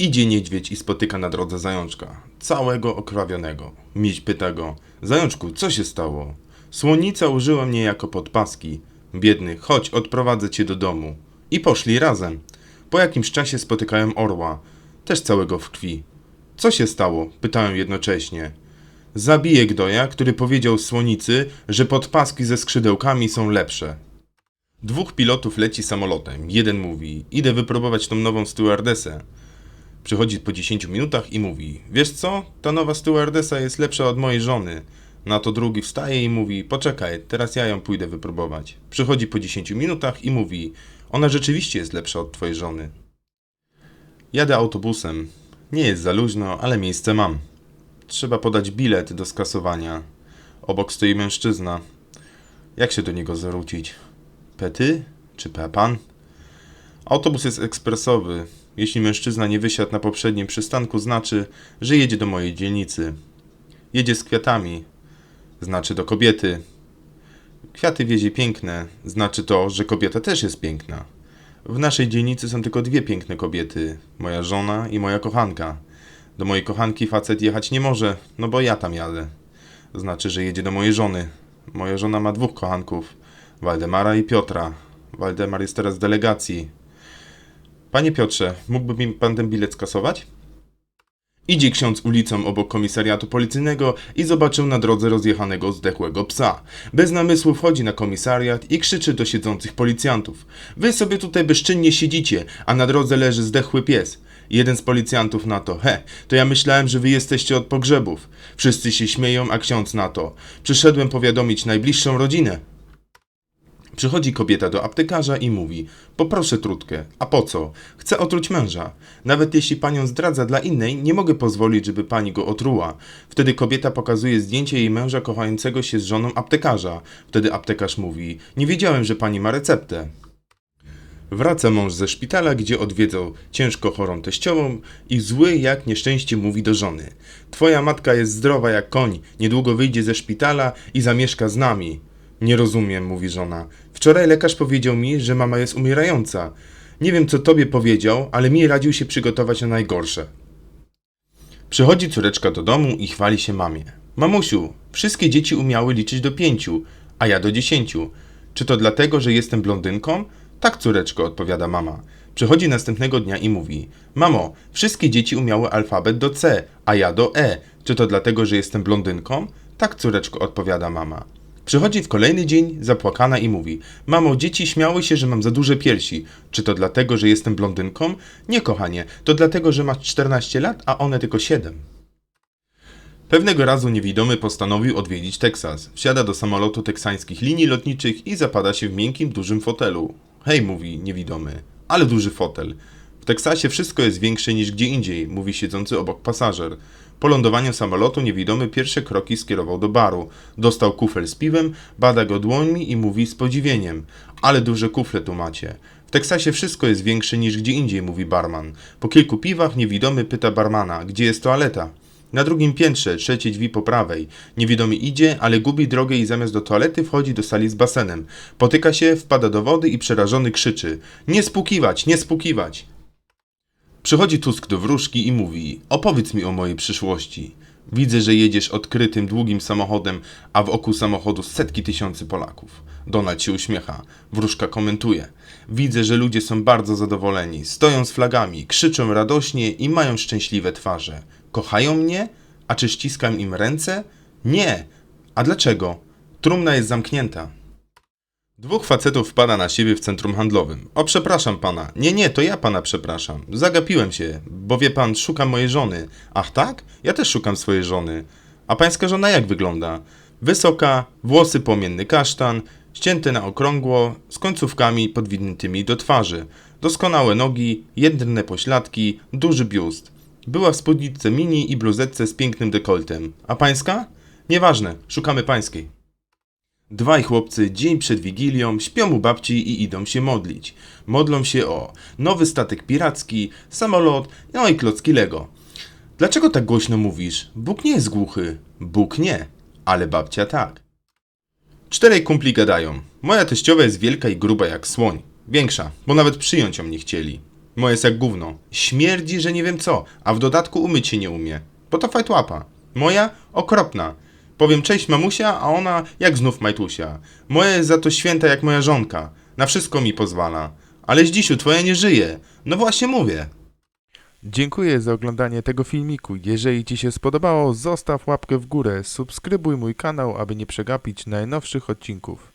Idzie niedźwiedź i spotyka na drodze zajączka, całego okrawionego. Miś pyta go, zajączku, co się stało? Słonica użyła mnie jako podpaski. Biedny, chodź, odprowadzę cię do domu. I poszli razem. Po jakimś czasie spotykają orła, też całego w krwi. Co się stało? Pytałem jednocześnie. Zabiję Gdoja, który powiedział słonicy, że podpaski ze skrzydełkami są lepsze. Dwóch pilotów leci samolotem. Jeden mówi, idę wypróbować tą nową stewardesę. Przychodzi po 10 minutach i mówi, wiesz co, ta nowa stewardesa jest lepsza od mojej żony. Na to drugi wstaje i mówi, poczekaj, teraz ja ją pójdę wypróbować. Przychodzi po 10 minutach i mówi, ona rzeczywiście jest lepsza od twojej żony. Jadę autobusem. Nie jest za luźno, ale miejsce mam. Trzeba podać bilet do skasowania. Obok stoi mężczyzna. Jak się do niego zwrócić? Pety? Czy Pepan? Autobus jest ekspresowy. Jeśli mężczyzna nie wysiadł na poprzednim przystanku, znaczy, że jedzie do mojej dzielnicy. Jedzie z kwiatami. Znaczy do kobiety. Kwiaty wiezie piękne. Znaczy to, że kobieta też jest piękna. W naszej dzielnicy są tylko dwie piękne kobiety. Moja żona i moja kochanka. Do mojej kochanki facet jechać nie może, no bo ja tam jadę. Znaczy, że jedzie do mojej żony. Moja żona ma dwóch kochanków. Waldemara i Piotra. Waldemar jest teraz w delegacji. Panie Piotrze, mógłby mi pan ten bilet skasować? Idzie ksiądz ulicą obok komisariatu policyjnego i zobaczył na drodze rozjechanego, zdechłego psa. Bez namysłu wchodzi na komisariat i krzyczy do siedzących policjantów. Wy sobie tutaj bezczynnie siedzicie, a na drodze leży zdechły pies. Jeden z policjantów na to, he, to ja myślałem, że wy jesteście od pogrzebów. Wszyscy się śmieją, a ksiądz na to. Przyszedłem powiadomić najbliższą rodzinę. Przychodzi kobieta do aptekarza i mówi: Poproszę trutkę. A po co? Chcę otruć męża. Nawet jeśli panią zdradza dla innej, nie mogę pozwolić, żeby pani go otruła. Wtedy kobieta pokazuje zdjęcie jej męża kochającego się z żoną aptekarza. Wtedy aptekarz mówi: Nie wiedziałem, że pani ma receptę. Wraca mąż ze szpitala, gdzie odwiedzał ciężko chorą teściową i zły jak nieszczęście mówi do żony. Twoja matka jest zdrowa jak koń, niedługo wyjdzie ze szpitala i zamieszka z nami. Nie rozumiem, mówi żona. Wczoraj lekarz powiedział mi, że mama jest umierająca. Nie wiem, co tobie powiedział, ale mi radził się przygotować na najgorsze. Przychodzi córeczka do domu i chwali się mamie. Mamusiu, wszystkie dzieci umiały liczyć do pięciu, a ja do dziesięciu. Czy to dlatego, że jestem blondynką? Tak, córeczko, odpowiada mama. Przychodzi następnego dnia i mówi: Mamo, wszystkie dzieci umiały alfabet do C, a ja do E. Czy to dlatego, że jestem blondynką? Tak, córeczko, odpowiada mama. Przychodzi w kolejny dzień, zapłakana i mówi: Mamo, dzieci śmiały się, że mam za duże piersi. Czy to dlatego, że jestem blondynką? Nie, kochanie, to dlatego, że masz 14 lat, a one tylko 7. Pewnego razu niewidomy postanowił odwiedzić Teksas. Wsiada do samolotu teksańskich linii lotniczych i zapada się w miękkim, dużym fotelu. Hej, mówi niewidomy, ale duży fotel. W Teksasie wszystko jest większe niż gdzie indziej, mówi siedzący obok pasażer. Po lądowaniu samolotu niewidomy pierwsze kroki skierował do baru. Dostał kufel z piwem, bada go dłońmi i mówi z podziwieniem. Ale duże kufle tu macie. W Teksasie wszystko jest większe niż gdzie indziej, mówi barman. Po kilku piwach niewidomy pyta barmana, gdzie jest toaleta. Na drugim piętrze, trzecie drzwi po prawej. Niewidomy idzie, ale gubi drogę i zamiast do toalety wchodzi do sali z basenem. Potyka się, wpada do wody i przerażony krzyczy: Nie spukiwać, nie spukiwać! Przychodzi Tusk do wróżki i mówi: Opowiedz mi o mojej przyszłości. Widzę, że jedziesz odkrytym, długim samochodem, a wokół samochodu setki tysięcy Polaków. Donald się uśmiecha. Wróżka komentuje. Widzę, że ludzie są bardzo zadowoleni. Stoją z flagami, krzyczą radośnie i mają szczęśliwe twarze. Kochają mnie? A czy ściskam im ręce? Nie. A dlaczego? Trumna jest zamknięta. Dwóch facetów wpada na siebie w centrum handlowym. O, przepraszam pana. Nie, nie, to ja pana przepraszam. Zagapiłem się, bo wie pan, szukam mojej żony. Ach tak? Ja też szukam swojej żony. A pańska żona jak wygląda? Wysoka, włosy płomienny kasztan, ścięte na okrągło, z końcówkami podwiniętymi do twarzy. Doskonałe nogi, jędrne pośladki, duży biust. Była w spódniczce mini i bluzetce z pięknym dekoltem. A pańska? Nieważne, szukamy pańskiej. Dwaj chłopcy dzień przed Wigilią śpią u babci i idą się modlić. Modlą się o nowy statek piracki, samolot, no i klocki Lego. Dlaczego tak głośno mówisz? Bóg nie jest głuchy. Bóg nie, ale babcia tak. Czterej kumpli gadają. Moja teściowa jest wielka i gruba jak słoń. Większa, bo nawet przyjąć ją nie chcieli. Moje jest jak gówno. Śmierdzi, że nie wiem co, a w dodatku umyć się nie umie. Bo to fajtłapa. Moja okropna. Powiem cześć mamusia, a ona jak znów majtusia. Moja jest za to święta jak moja żonka. Na wszystko mi pozwala. Ale Zdzisiu, twoja nie żyje. No właśnie mówię. Dziękuję za oglądanie tego filmiku. Jeżeli Ci się spodobało, zostaw łapkę w górę, subskrybuj mój kanał, aby nie przegapić najnowszych odcinków.